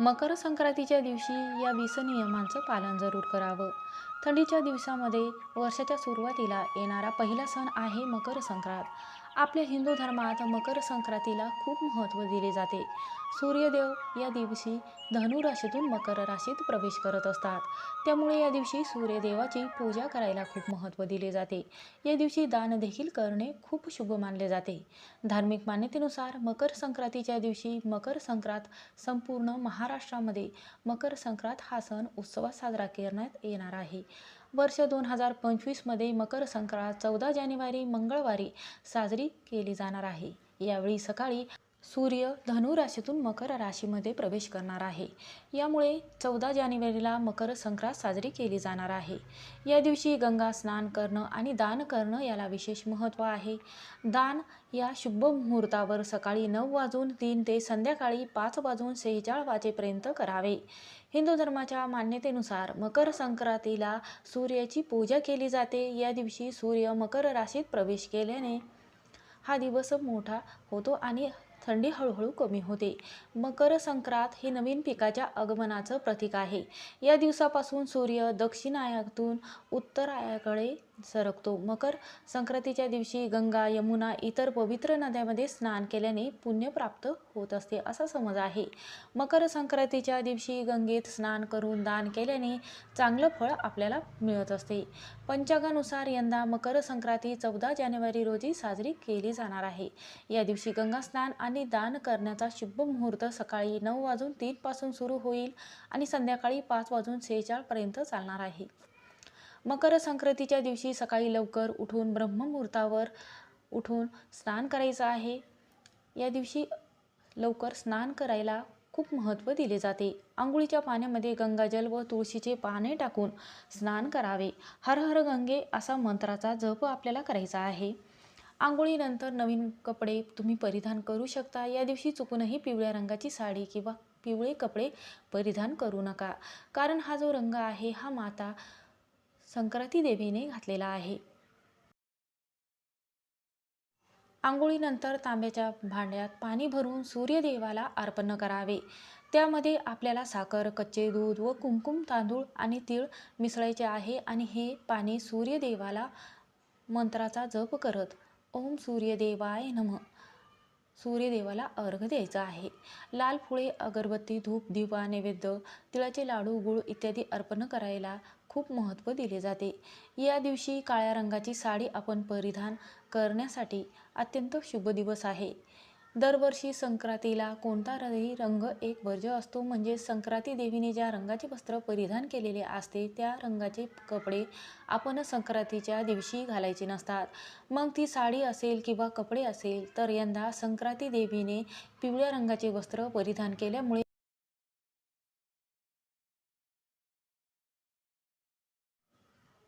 मकर संक्रांतीच्या दिवशी या वीस नियमांचं पालन जरूर करावं. थंडीच्या दिवसामध्ये वर्षाच्या सुरुवातीला येणारा पहिला सण आहे मकर संक्रांत. आपल्या हिंदू धर्मात मकर संक्रांतीला खूप महत्त्व दिले जाते. सूर्यदेव या दिवशी धनु राशीतून मकर राशीत प्रवेश करत असतात. त्यामुळे या दिवशी सूर्यदेवाची पूजा करायला खूप महत्त्व दिले जाते. या दिवशी दान देखील करणे खूप शुभ मानले जाते. धार्मिक मान्यतेनुसार मकर संक्रांतीच्या दिवशी मकर संक्रांत संपूर्ण महाराष्ट्रामध्ये मकर संक्रांत हा सण उत्सवात साजरा करण्यात येणार आहे. वर्ष दोन हजार पंचवीसमध्ये मकर संक्रांत चौदा जानेवारी मंगळवारी साजरी केली जाणार आहे. यावेळी सकाळी सूर्य धनु राशीतून मकर राशीमध्ये प्रवेश करणार आहे. यामुळे चौदा जानेवारीला मकर संक्रांत साजरी केली जाणार आहे. या दिवशी गंगा स्नान करणं आणि दान करणं याला विशेष महत्त्व आहे. दान या शुभ मुहूर्तावर सकाळी नऊ वाजून तीन ते संध्याकाळी पाच वाजून सेहेचाळ वाजेपर्यंत करावे. हिंदू धर्माच्या मान्यतेनुसार मकर संक्रांतीला सूर्याची पूजा केली जाते. या दिवशी सूर्य मकर राशीत प्रवेश केल्याने हा दिवस मोठा होतो आणि थंडी हळूहळू कमी होते. मकर संक्रांत हे नवीन पिकाच्या आगमनाचं प्रतीक आहे. या दिवसापासून सूर्य दक्षिणायातून उत्तरायाकडे सरकतो. मकर संक्रांतीच्या दिवशी गंगा यमुना इतर पवित्र नद्यामध्ये स्नान केल्याने पुण्य प्राप्त होत असते असा समज आहे. मकर संक्रांतीच्या दिवशी गंगेत स्नान करून दान केल्याने चांगलं फळ आपल्याला मिळत असते. पंचांगानुसार यंदा मकर संक्रांती चौदा जानेवारी रोजी साजरी केली जाणार आहे. या दिवशी गंगा स्नान आणि दान करण्याचा शुभ मुहूर्त सकाळी नऊ वाजून तीनपासून सुरू होईल आणि संध्याकाळी पाच वाजून सेहेचाळपर्यंत चालणार आहे. मकर संक्रांतीच्या दिवशी सकाळी लवकर उठून ब्रह्ममुहूर्तावर उठून स्नान करायचं आहे. या दिवशी लवकर स्नान करायला खूप महत्त्व दिले जाते. आंघोळीच्या पाण्यामध्ये गंगाजल व तुळशीचे पाने टाकून स्नान करावे. हर हर गंगे असा मंत्राचा जप आपल्याला करायचा आहे. आंघोळीनंतर नवीन कपडे तुम्ही परिधान करू शकता. या दिवशी चुकूनही पिवळ्या रंगाची साडी किंवा पिवळे कपडे परिधान करू नका. कारण हा जो रंग आहे हा माता संक्रांती देवीने घातलेला आहे. आंघोळीनंतर तांब्याच्या भांड्यात पाणी भरून सूर्यदेवाला अर्पण करावे. त्यामध्ये आपल्याला साखर कच्चे दूध व कुमकुम तांदूळ आणि तीळ मिसळायचे आहे आणि हे पाणी सूर्यदेवाला मंत्राचा जप करत ओम सूर्यदेवाय नम. सूर्यदेवाला अर्घ द्यायचा आहे. लाल फुळे अगरबत्ती धूप दिवा नैवेद्य तिळाचे लाडू गुळ इत्यादी अर्पण करायला खूप महत्त्व दिले जाते. या दिवशी काळ्या रंगाची साडी आपण परिधान करण्यासाठी अत्यंत शुभ दिवस आहे. दरवर्षी संक्रांतीला कोणताही रंग एक वर्ज असतो. म्हणजे संक्रांती देवीने ज्या रंगाचे वस्त्र परिधान केलेले असते त्या रंगाचे कपडे आपण संक्रांतीच्या दिवशी घालायचे नसतात. मग ती साडी असेल किंवा कपडे असेल तर यंदा संक्रांती देवीने पिवळ्या रंगाचे वस्त्र परिधान केल्यामुळे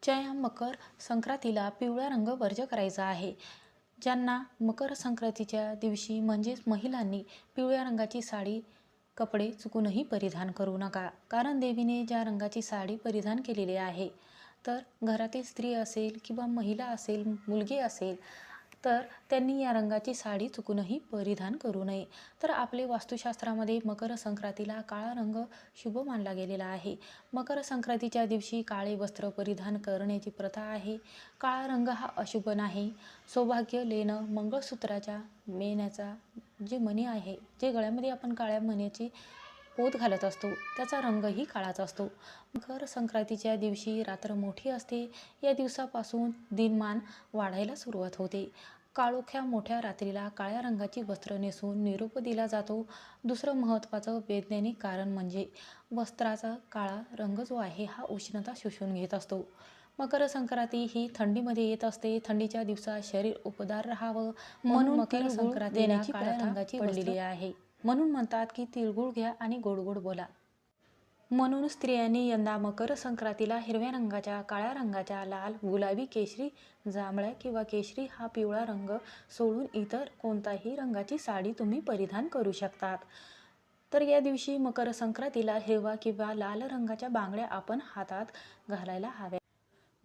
ज्या मकर संक्रांतीला पिवळा रंग वर्ज करायचा आहे. ज्यांना मकर संक्रांतीच्या दिवशी म्हणजेच महिलांनी पिवळ्या रंगाची साडी कपडे चुकूनही परिधान करू नका. कारण देवीने ज्या रंगाची साडी परिधान केलेली आहे तर घरातील स्त्री असेल किंवा महिला असेल मुलगी असेल तर त्यांनी या रंगाची साडी चुकूनही परिधान करू नये. तर आपले वास्तुशास्त्रामध्ये मकर संक्रांतीला काळा रंग शुभ मानला गेलेला आहे. मकर संक्रांतीच्या दिवशी काळे वस्त्र परिधान करण्याची प्रथा आहे. काळा रंग हा अशुभ नाही. सौभाग्य लेणं मंगळसूत्राच्या मेण्याचा जे मणी आहे जे गळ्यामध्ये आपण काळ्या मण्याची पोत घालत असतो. त्याचा रंगही काळाच असतो. मकर संक्रांतीच्या दिवशी रात्र मोठी असते. या दिवसापासून दिनमान वाढायला सुरुवात होते. काळोख्या मोठ्या रात्रीला काळ्या रंगाची वस्त्र नेसून निरोप दिला जातो. दुसरं महत्त्वाचं वैज्ञानिक कारण म्हणजे वस्त्राचा काळा रंग जो आहे हा उष्णता शोषून घेत असतो. मकर संक्रांती ही थंडीमध्ये येत असते. थंडीच्या दिवसात शरीर उपदार राहावं. म्हणून मकर संक्रांती काळ्या रंगाची पडलेली आहे. म्हणून म्हणतात की तिळगुळ घ्या आणि गोड गोड बोला. म्हणून स्त्रियांनी यंदा मकर संक्रांतीला हिरव्या रंगाच्या काळ्या रंगाच्या लाल गुलाबी केशरी जांभळ्या किंवा केशरी हा पिवळा रंग सोडून इतर कोणताही रंगाची साडी तुम्ही परिधान करू शकतात. तर या दिवशी मकर संक्रांतीला हिरवा किंवा लाल रंगाच्या बांगड्या आपण हातात घालायला हव्या.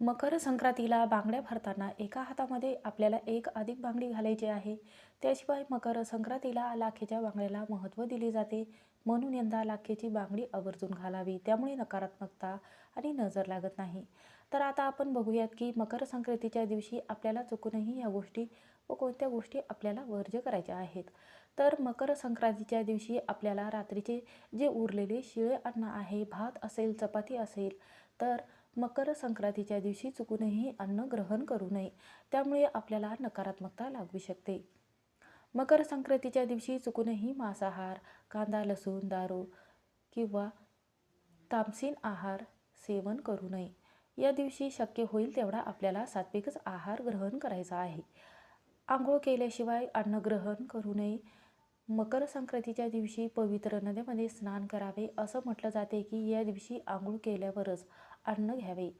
मकर संक्रांतीला बांगड्या भरताना एका हातामध्ये आपल्याला एक अधिक बांगडी घालायची आहे. त्याशिवाय मकर संक्रांतीला लाखेच्या बांगड्याला महत्त्व दिले जाते. म्हणून यंदा लाखेची बांगडी आवर्जून घालावी. त्यामुळे नकारात्मकता आणि नजर लागत नाही. तर आता आपण बघूयात की मकर संक्रांतीच्या दिवशी आपल्याला चुकूनही या गोष्टी व कोणत्या गोष्टी आपल्याला वर्ज्य करायच्या आहेत. तर मकर संक्रांतीच्या दिवशी आपल्याला रात्रीचे जे उरलेले शिळे अन्न आहे भात असेल चपाती असेल तर मकर संक्रांतीच्या दिवशी चुकूनही अन्न ग्रहण करू नये. त्यामुळे आपल्याला नकारात्मकता लागू शकते. मकर संक्रांतीच्या दिवशी चुकूनही मांसाहार कांदा लसूण दारू किंवा तामसीन आहार सेवन करू नये. या दिवशी शक्य होईल तेवढा आपल्याला सात्विकच आहार ग्रहण करायचा आहे. आंघोळ केल्याशिवाय अन्न ग्रहण करू नये. मकर संक्रांतीच्या दिवशी पवित्र नद्यामध्ये स्नान करावे असं म्हटलं जाते की या दिवशी आंघोळ केल्यावरच अन्न घ्यावे.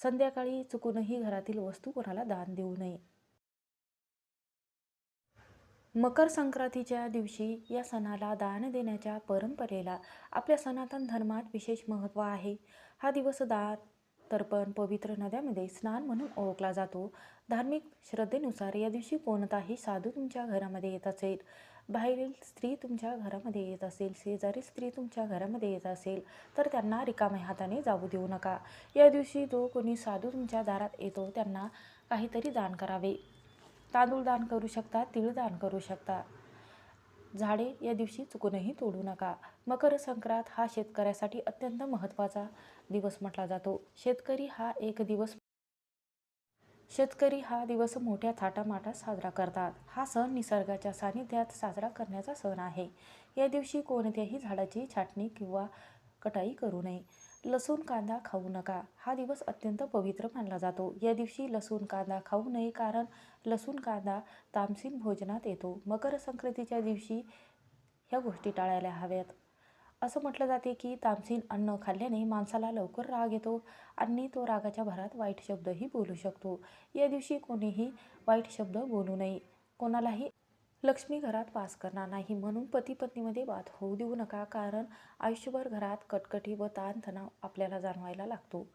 संध्याकाळी चुकूनही घरातील वस्तू कोणाला दान देऊ नये. मकर संक्रांतीच्या दिवशी या सणाला दान देण्याच्या परंपरेला आपल्या सनातन धर्मात विशेष महत्त्व आहे. हा दिवस दान तर्पण पवित्र नद्यामध्ये स्नान म्हणून ओळखला जातो. धार्मिक श्रद्धेनुसार या दिवशी कोणताही साधू तुमच्या घरामध्ये येत असेल बाहेरील स्त्री तुमच्या घरामध्ये येत असेल शेजारी स्त्री तुमच्या घरामध्ये येत असेल तर त्यांना रिकाम्या हाताने जाऊ देऊ नका. या दिवशी जो कोणी साधू तुमच्या दारात येतो त्यांना काहीतरी दान करावे. तांदूळ दान करू शकता तीळ दान करू शकता. झाडे या दिवशी चुकूनही तोडू नका. मकर संक्रांत हा शेतकऱ्यासाठी अत्यंत महत्त्वाचा दिवस म्हटला जातो. शेतकरी हा एक दिवस शेतकरी हा दिवस मोठ्या थाटामाटात साजरा करतात. हा सण निसर्गाच्या सानिध्यात साजरा करण्याचा सण आहे. या दिवशी कोणत्याही झाडाची छाटणी किंवा कटाई करू नये. लसूण कांदा खाऊ नका. हा दिवस अत्यंत पवित्र मानला जातो. या दिवशी लसूण कांदा खाऊ नये कारण लसूण कांदा तामसीन भोजनात येतो. मकर संक्रांतीच्या दिवशी ह्या गोष्टी टाळायला हव्यात. असं म्हटलं जाते की तामसीन अन्न खाल्ल्याने माणसाला लवकर राग येतो आणि तो रागाच्या भरात वाईट शब्दही बोलू शकतो. या दिवशी कोणीही वाईट शब्द बोलू नये. कोणालाही लक्ष्मी घरात वास करणार नाही म्हणून पती पत्नीमध्ये वाद होऊ देऊ नका कारण आयुष्यभर घरात कटकटी व ताणतणाव आपल्याला जाणवायला लागतो.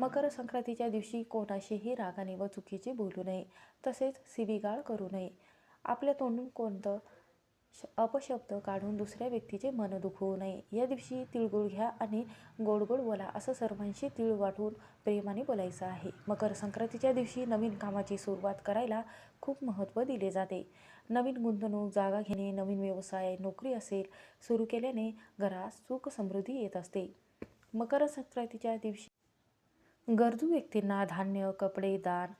मकर संक्रांतीच्या दिवशी कोणाशीही रागाने व चुकीचे बोलू नये. तसेच सिविगाळ करू नये. आपल्या तोंडून कोणतं श अपशब्द काढून दुसऱ्या व्यक्तीचे मन दुखवू नये. या दिवशी तिळगुळ घ्या आणि गोड गोड बोला असं सर्वांशी तिळ वाटून प्रेमाने बोलायचं आहे. मकर संक्रांतीच्या दिवशी नवीन कामाची सुरुवात करायला खूप महत्त्व दिले जाते. नवीन गुंतवणूक जागा घेणे नवीन व्यवसाय नोकरी असेल सुरू केल्याने घरात सुख समृद्धी येत असते. मकर संक्रांतीच्या दिवशी गरजू व्यक्तींना धान्य कपडे दान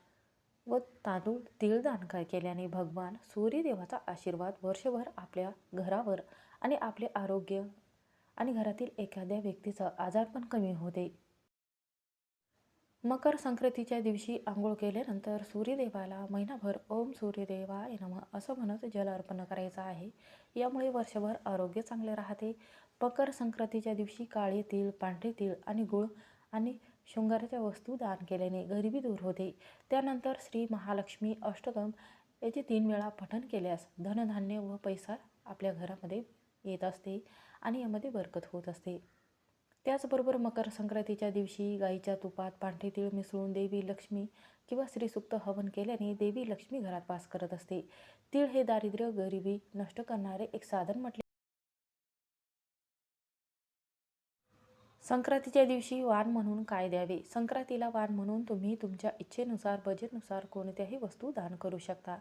व तांदूळ तिळदान काय केल्याने भगवान सूर्यदेवाचा आशीर्वाद वर्षभर आपल्या घरावर आणि आपले आरोग्य आणि घरातील एखाद्या व्यक्तीचं आजारपण कमी होते. मकर संक्रांतीच्या दिवशी आंघोळ केल्यानंतर सूर्यदेवाला महिनाभर ओम सूर्यदेवाय नम असं म्हणत जल अर्पण करायचं आहे. यामुळे वर्षभर आरोग्य चांगले राहते. मकर संक्रांतीच्या दिवशी काळे तीळ पांढरे तीळ आणि गुळ आणि शृंगाराच्या वस्तू दान केल्याने गरिबी दूर होते. त्यानंतर श्री महालक्ष्मी अष्टकम याचे तीन वेळा पठण केल्यास धनधान्य व पैसा आपल्या घरामध्ये येत असते आणि यामध्ये बरकत होत असते. त्याचबरोबर मकर संक्रांतीच्या दिवशी गाईच्या तुपात पांढरे तीळ मिसळून देवी लक्ष्मी किंवा श्रीसुक्त हवन केल्याने देवी लक्ष्मी घरात वास करत असते. तीळ हे दारिद्र्य गरिबी नष्ट करणारे एक साधन म्हटले संक्रांतीच्या दिवशी वाण म्हणून काय द्यावे? संक्रांतीला वाण म्हणून तुम्ही तुमच्या इच्छेनुसार बजेटनुसार कोणत्याही वस्तू दान करू शकता.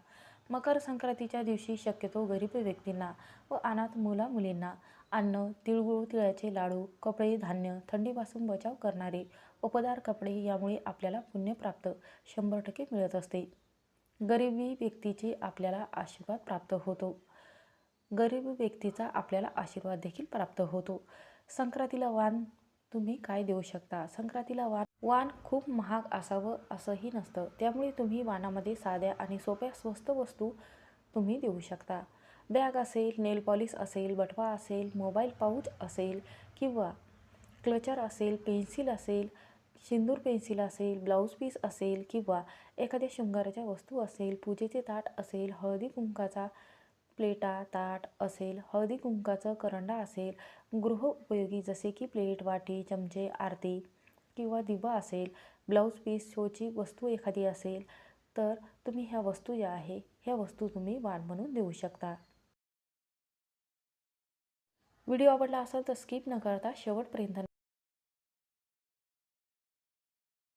मकर संक्रांतीच्या दिवशी शक्यतो गरीब व्यक्तींना व अनाथ मुला मुलींना अन्न तिळगुळ तिळाचे लाडू कपडे धान्य थंडीपासून बचाव करणारे उपदार कपडे यामुळे आपल्याला पुण्य प्राप्त शंभर टक्के मिळत असते. गरिबी व्यक्तीचे आपल्याला आशीर्वाद प्राप्त होतो. गरीब व्यक्तीचा आपल्याला आशीर्वाद देखील प्राप्त होतो. संक्रांतीला वाण तुम्ही काय देऊ शकता? संक्रांतीला वाण वाण खूप महाग असावं असंही नसतं. त्यामुळे तुम्ही वाणामध्ये साध्या आणि सोप्या स्वस्त वस्तू तुम्ही देऊ शकता. बॅग असेल नेल पॉलिश असेल बटवा असेल मोबाईल पाऊच असेल किंवा क्लचर असेल पेन्सिल असेल सिंदूर पेन्सिल असेल ब्लाऊज पीस असेल किंवा एखाद्या शृंगाराच्या वस्तू असेल पूजेचे ताट असेल हळदी कुंकाचा प्लेटा ताट असेल हळदी कुंकाचं करंडा असेल गृह उपयोगी जसे की प्लेट वाटी चमचे आरती किंवा दिवा असेल ब्लाऊज पीस शोची वस्तू एखादी असेल तर तुम्ही ह्या वस्तू ज्या आहे ह्या वस्तू तुम्ही वाण म्हणून देऊ शकता. व्हिडिओ आवडला असेल तर स्किप न करता शेवटपर्यंत